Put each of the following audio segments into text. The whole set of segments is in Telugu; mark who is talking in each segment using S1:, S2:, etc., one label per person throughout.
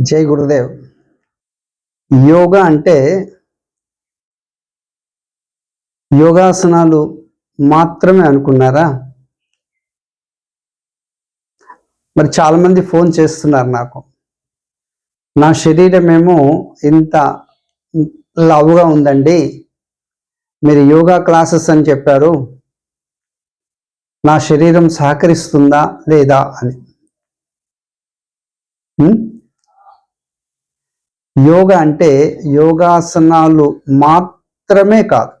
S1: జై గురుదేవ్. యోగా అంటే యోగాసనాలు మాత్రమే అనుకున్నారా? మరి చాలామంది ఫోన్ చేస్తున్నారు నాకు. నా శరీరం ఏమో ఇంత లావుగా ఉందండి. మీరు యోగా క్లాసెస్ అని చెప్పారు. నా శరీరం సహకరిస్తుందా లేదా అని. యోగా అంటే యోగాసనాలు మాత్రమే కాదు.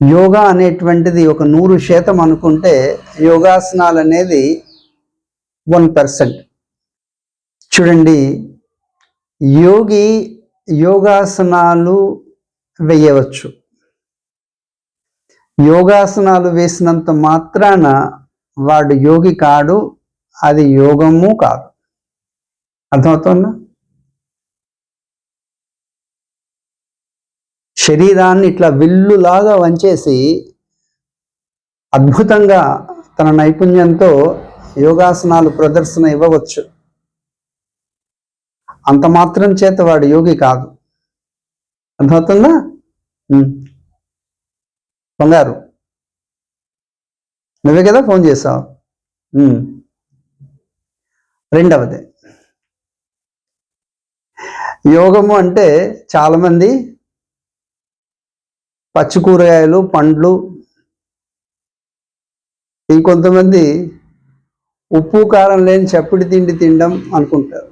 S1: యోగా అనేటువంటిది ఒక నూరు శాతం అనుకుంటే యోగాసనాలు అనేది వన్ పర్సెంట్. చూడండి యోగి యోగాసనాలు వేయవచ్చు. యోగాసనాలు వేసినంత మాత్రాన వాడు యోగి కాడు అది యోగము కాదు. అర్థమవుతుందా? శరీరాన్ని ఇట్లా విల్లులాగా వంచేసి అద్భుతంగా తన నైపుణ్యంతో యోగాసనాలు ప్రదర్శన ఇవ్వవచ్చు. అంత మాత్రం చేత వాడు యోగి కాదు. అర్థమవుతుందా? ఉమ్. బంగారు. నువ్వే కదా ఫోన్ చేసావు? రెండవది. యోగము అంటే చాలామంది పచ్చి కూరగాయలు పండ్లు. ఇంకొంతమంది ఉప్పు కారం లేని చప్పిడి తిండి తినడం అనుకుంటారు.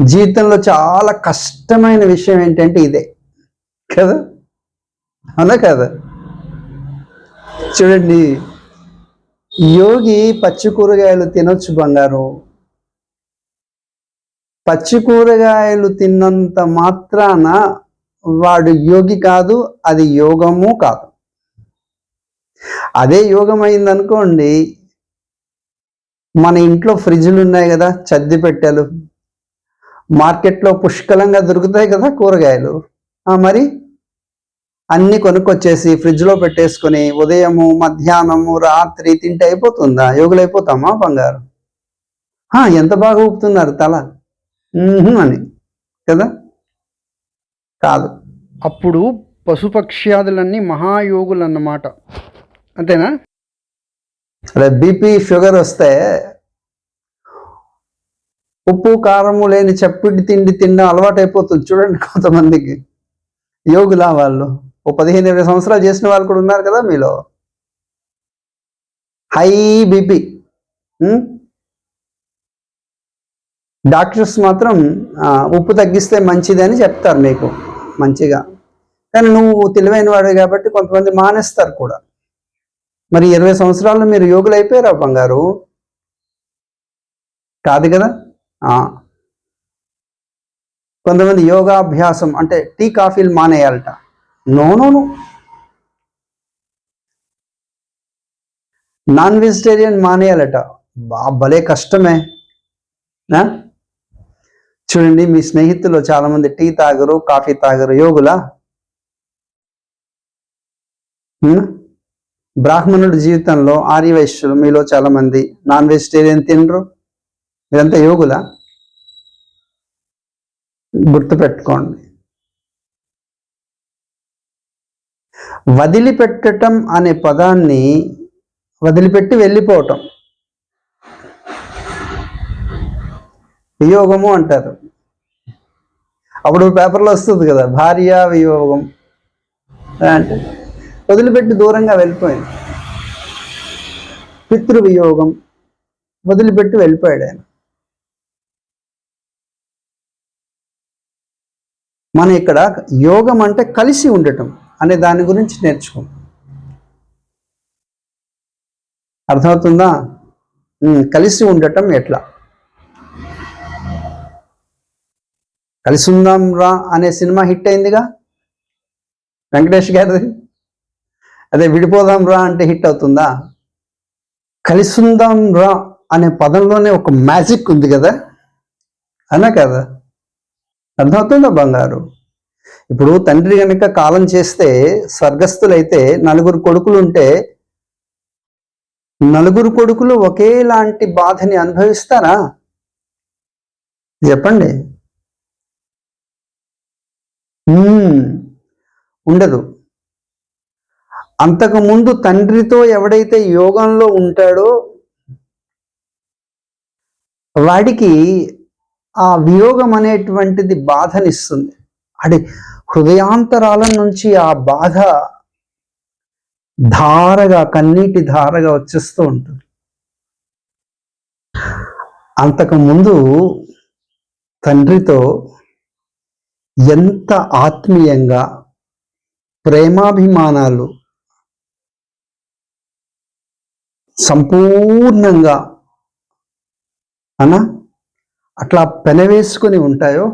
S1: జీవితంలో చాలా కష్టమైన విషయం ఏంటంటే ఇదే. కదా? అవునా కదా? చూడండి యోగి పచ్చి కూరగాయలు తినొచ్చు బంగారు. పచ్చి కూరగాయలు తిన్నంత మాత్రాన వాడు యోగి కాదు అది యోగము కాదు. అదే యోగం అయిందనుకోండి మన ఇంట్లో ఫ్రిడ్జ్లు ఉన్నాయి కదా చద్ది పెట్టెలు మార్కెట్లో పుష్కలంగా దొరుకుతాయి కదా కూరగాయలు ఆ మరి అన్ని కొనుక్కొచ్చేసి ఫ్రిడ్జ్లో పెట్టేసుకొని ఉదయము మధ్యాహ్నము రాత్రి తింటే అయిపోతుందా? యోగులు అయిపోతామా బంగారు? ఆ, ఎంత బాగా ఊపుతున్నారు తల. అని కదా? కాదు.
S2: అప్పుడు పశుపక్ష్యాదులన్నీ మహాయోగులు అన్నమాట అంతేనా?
S1: అదే బీపీ షుగర్ వస్తే ఉప్పు కారము లేని చప్పిడి తిండి తినడం అలవాటైపోతుంది చూడండి కొంతమందికి. యోగులా వాళ్ళు. ఓ పదిహేను ఇరవై సంవత్సరాలు చేసిన వాళ్ళు కూడా ఉన్నారు కదా మీలో. High BP. డాక్టర్స్ మాత్రం ఉప్పు తగ్గిస్తే మంచిది అని చెప్తారు మీకు. మంచిగా. కానీ నువ్వు తెలివైన వాడు కాబట్టి కొంతమంది మానేస్తారు కూడా. మరి ఇరవై సంవత్సరాల్లో మీరు యోగులు అయిపోయారా బంగారు? కాదు కదా? ఆ. కొంతమంది యోగాభ్యాసం అంటే టీ కాఫీలు మానేయాలట. No no no. Non vegetarian మానేయాలట. బా భలే కష్టమే. చూడండి మీ స్నేహితులు చాలా మంది టీ తాగరు కాఫీ తాగరు యోగులా? బ్రాహ్మణుడి జీవితంలో ఆర్యవైశ్యులు మీలో చాలా మంది నాన్ వెజిటేరియన్ తినరు. మీరంతా యోగులా? గుర్తుపెట్టుకోండి. వదిలిపెట్టటం అనే పదాన్ని వదిలిపెట్టి వెళ్ళిపోవటం. వియోగము అంటారు. అప్పుడు పేపర్లో వస్తుంది కదా భార్య వియోగం. అంటే వదిలిపెట్టి దూరంగా వెళ్ళిపోయింది పితృవియోగం వదిలిపెట్టి వెళ్ళిపోయాడు ఆయన. మనం ఇక్కడ యోగం అంటే కలిసి ఉండటం అనే దాని గురించి నేర్చుకో. అర్థమవుతుందా? కలిసి ఉండటం ఎట్లా? కలిసి ఉందాం రా అనే సినిమా హిట్ అయిందిగా? వెంకటేష్ గారిది? అదే విడిపోదాం రా అంటే హిట్ అవుతుందా? కలిసుందాం రా అనే పదంలోనే ఒక మ్యాజిక్ ఉంది కదా? అనా కదా? అర్థమవుతుందా బంగారు? ఇప్పుడు తండ్రి కనుక కాలం చేస్తే స్వర్గస్థులైతే నలుగురు కొడుకులు ఉంటే నలుగురు కొడుకులు ఒకేలాంటి బాధని అనుభవిస్తారా? చెప్పండి. ఉండదు. అంతకుముందు తండ్రితో ఎవడైతే యోగంలో ఉంటాడో వాడికి ఆ వియోగం అనేటువంటిది బాధనిస్తుంది. అది హృదయాంతరాల నుంచి ఆ బాధ ధారగా కన్నీటి ధారగా వచ్చేస్తూ ఉంటుంది. అంతకుముందు తండ్రితో ఎంత ఆత్మీయంగా ప్రేమాభిమానాలు సంపూర్ణంగా అనా? అట్లా పెనవేసుకొని ఉంటాయో?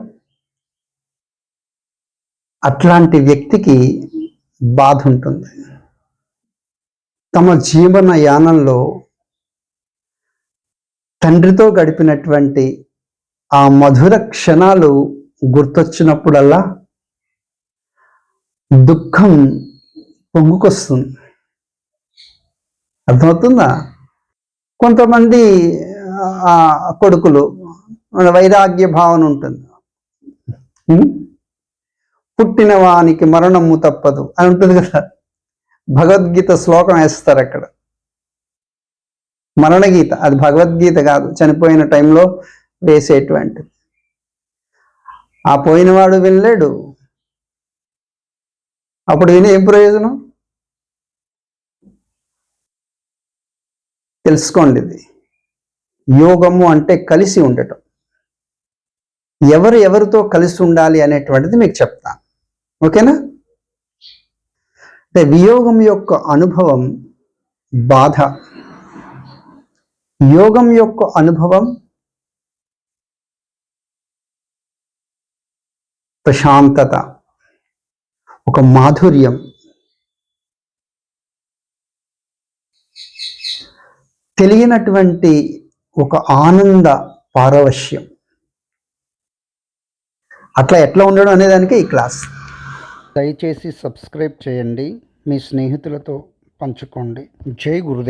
S1: అట్లాంటి వ్యక్తికి బాధ ఉంటుంది. తమ జీవన యానంలో తండ్రితో గడిపినటువంటి ఆ మధుర క్షణాలు గుర్తొచ్చినప్పుడల్లా దుఃఖం పొంగుకొస్తుంది. అర్థమవుతుందా? కొంతమంది ఆ కొడుకులు మన వైరాగ్య భావన ఉంటుంది. పుట్టిన వానికి మరణము తప్పదు అని ఉంటుంది కదా. భగవద్గీత శ్లోకం వేస్తారు అక్కడ. మరణగీత అది భగవద్గీత కాదు చనిపోయిన టైంలో వేసేటువంటిది. ఆ పోయినవాడు వినలేడు. అప్పుడు విని ఏం ప్రయోజనం? తెలుసుకోండి ఇది. యోగము అంటే కలిసి ఉండటం. ఎవరు ఎవరితో కలిసి ఉండాలి అనేటువంటిది మీకు చెప్తాను. ఓకేనా? అంటే వియోగం యొక్క అనుభవం బాధ. యోగం యొక్క అనుభవం ప్రశాంతత. ఒక మాధుర్యం. తెలియనటువంటి ఒక ఆనంద పారవశ్యం. అట్లా ఎట్లా ఉండడం అనేదానికి ఈ క్లాస్.
S2: దయచేసి సబ్స్క్రైబ్ చేయండి. మీ స్నేహితులతో పంచుకోండి. జై గురుదేవ్.